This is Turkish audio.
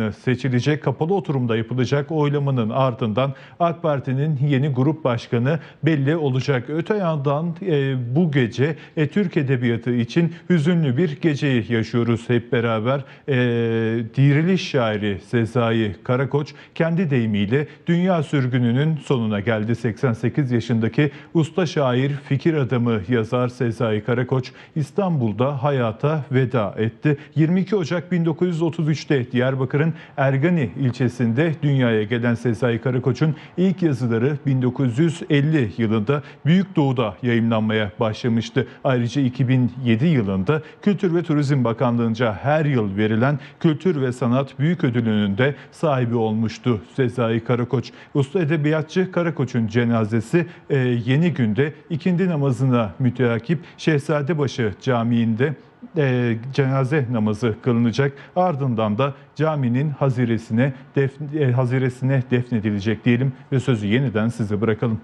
Başkanı seçilecek. Kapalı oturumda yapılacak oylamanın ardından AK Parti'nin yeni grup başkanı belli olacak. Öte yandan e, bu gece e, Türk Edebiyatı için hüzünlü bir geceyi yaşıyoruz hep beraber. E, diriliş şairi Sezai Karakoç kendi deyimiyle dünya sürgününün sonuna geldi. 88 yaşındaki usta şair, fikir adamı yazar Sezai Karakoç İstanbul'da hayata veda etti. 22 Ocak 1933'te Diyarbakır'ın Ergani ilçesinde dünyaya gelen Sezai Karakoç'un ilk yazıları 1950 yılında Büyük Doğu'da yayımlanmaya başlamıştı. Ayrıca 2007 yılında Kültür ve Turizm Bakanlığı'nca her yıl verilen Kültür ve Sanat Büyük Ödülü'nün de sahibi olmuştu Sezai Karakoç. Usta edebiyatçı Karakoç'un cenazesi e, yeni günde ikindi namazına müteakip Şehzadebaşı Camii'nde e, cenaze namazı kılınacak. Ardından da caminin haziresine def, e, haziresine defnedilecek diyelim ve sözü yeniden size bırakalım.